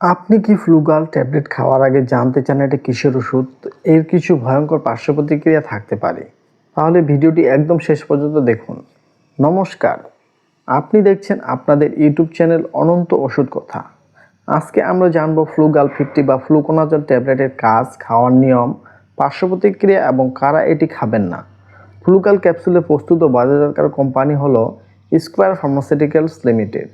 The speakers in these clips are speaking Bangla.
আপনি কি ফ্লুগাল ট্যাবলেট খাওয়ার আগে জানতে চান এটা কিসের ওষুধ? এর কিছু ভয়ঙ্কর পার্শ্ব প্রতিক্রিয়া থাকতে পারে। তাহলে ভিডিওটি একদম শেষ পর্যন্ত দেখুন। নমস্কার। আপনি দেখছেন আপনাদের ইউটিউব চ্যানেল অনন্ত ওষুধ কথা। আজকে আমরা জানব ফ্লুগাল ফিফটি বা ফ্লুকোনাজল ট্যাবলেটের কাজ, খাওয়ার নিয়ম পার্শ্ব প্রতিক্রিয়া এবং কারা এটি খাবেন না। ফ্লুগাল ক্যাপসুলে প্রস্তুত ও বাজারজাতকারক কোম্পানি হলো স্কোয়ার ফার্মাসিউটিক্যালস লিমিটেড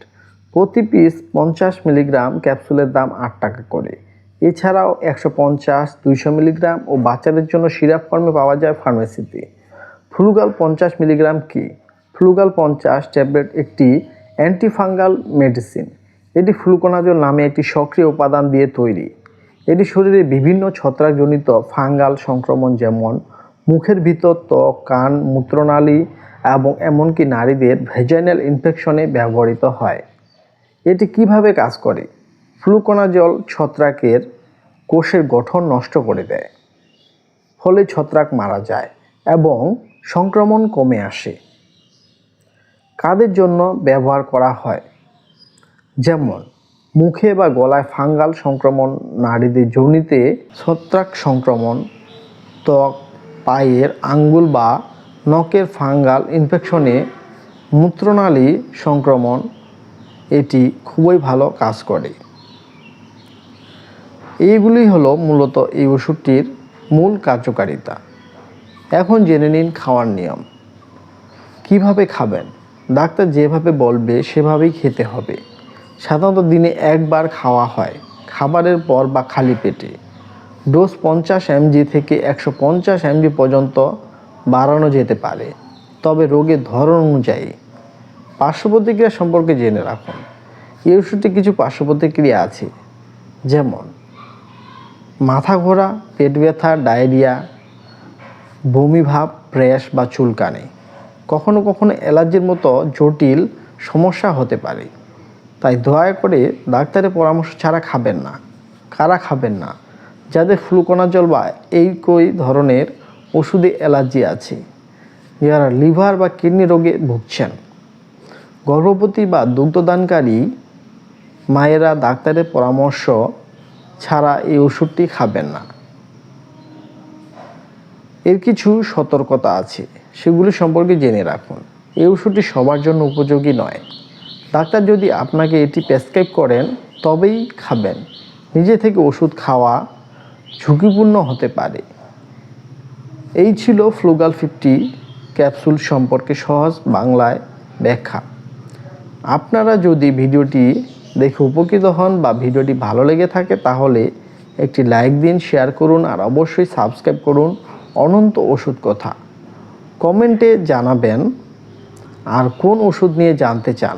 প্রতি পিস পঞ্চাশ মিলিগ্রাম ক্যাপসুলের দাম আট টাকা করে। এছাড়াও একশো পঞ্চাশ, দুইশো মিলিগ্রাম ও বাচ্চাদের জন্য সিরাপ ফর্মে পাওয়া যায় ফার্মেসিতে। ফ্লুগাল পঞ্চাশ মিলিগ্রাম কি? ফ্লুগাল পঞ্চাশ ট্যাবলেট একটি অ্যান্টিফাঙ্গাল মেডিসিন। এটি ফ্লুকোনাজল নামে একটি সক্রিয় উপাদান দিয়ে তৈরি। এটি শরীরে বিভিন্ন ছত্রাকজনিত ফাঙ্গাল সংক্রমণ যেমন মুখের ভিতর ত্বক, কান, মূত্রনালী এবং এমনকি নারীদের ভেজাইনাল ইনফেকশনে ব্যবহৃত হয়। এটি কীভাবে কাজ করে? ফ্লুকোনাজল ছত্রাকের কোষের গঠন নষ্ট করে দেয়, ফলে ছত্রাক মারা যায় এবং সংক্রমণ কমে আসে। কাদের জন্য ব্যবহার করা হয়? যেমন, মুখে বা গলায় ফাঙ্গাল সংক্রমণ নারীদের যোনিতে ছত্রাক সংক্রমণ, ত্বক, পায়ের আঙ্গুল বা নখের ফাঙ্গাল ইনফেকশনে মূত্রনালী সংক্রমণ এটি খুবই ভালো কাজ করে। এইগুলি হলো মূলত এই ওষুধটির মূল কার্যকারিতা। এখন জেনে নিন খাওয়ার নিয়ম। কীভাবে খাবেন? ডাক্তার যেভাবে বলবে সেভাবেই খেতে হবে। সাধারণত দিনে একবার খাওয়া হয়। খাবারের পর বা খালি পেটে। ডোজ পঞ্চাশ এমজি থেকে একশো পঞ্চাশ এমজি পর্যন্ত বাড়ানো যেতে পারে। তবে রোগের ধরন অনুযায়ী। পার্শ্ব প্রতিক্রিয়া সম্পর্কে জেনে রাখুন। এই ওষুধটি কিছু পার্শ্ব প্রতিক্রিয়া আছে, যেমন মাথা ঘোরা, পেট ব্যথা, ডায়রিয়া, বমি ভাব, প্রেস বা চুলকানি। কখনো কখনো অ্যালার্জির মতো জটিল সমস্যা হতে পারে। তাই দয়া করে ডাক্তারের পরামর্শ ছাড়া খাবেন না, কারা খাবেন না, যাদের ফ্লুকোনাজল বা এই কই ধরনের ওষুধে অ্যালার্জি আছে। যারা লিভার বা কিডনি রোগে ভুগছেন। গর্ভবতী বা দুগ্ধদানকারী মায়েরা ডাক্তারের পরামর্শ ছাড়া এই ওষুধটি খাবেন না। এর কিছু সতর্কতা আছে, সেগুলি সম্পর্কে জেনে রাখুন। এই ওষুধটি সবার জন্য উপযোগী নয়। ডাক্তার যদি আপনাকে এটি প্রেসক্রাইব করেন, তবেই খাবেন। নিজে থেকে ওষুধ খাওয়া ঝুঁকিপূর্ণ হতে পারে। এই ছিল ফ্লুগাল ফিফটি ক্যাপসুল সম্পর্কে সহজ বাংলায় ব্যাখ্যা। আপনারা যদি ভিডিওটি দেখে উপকৃত হন বা ভিডিওটি ভালো লেগে থাকে, তাহলে একটি লাইক দিন শেয়ার করুন, আর অবশ্যই সাবস্ক্রাইব করুন। অনন্ত ওষুধ কথা। কমেন্টে জানাবেন, আর কোন ওষুধ নিয়ে জানতে চান?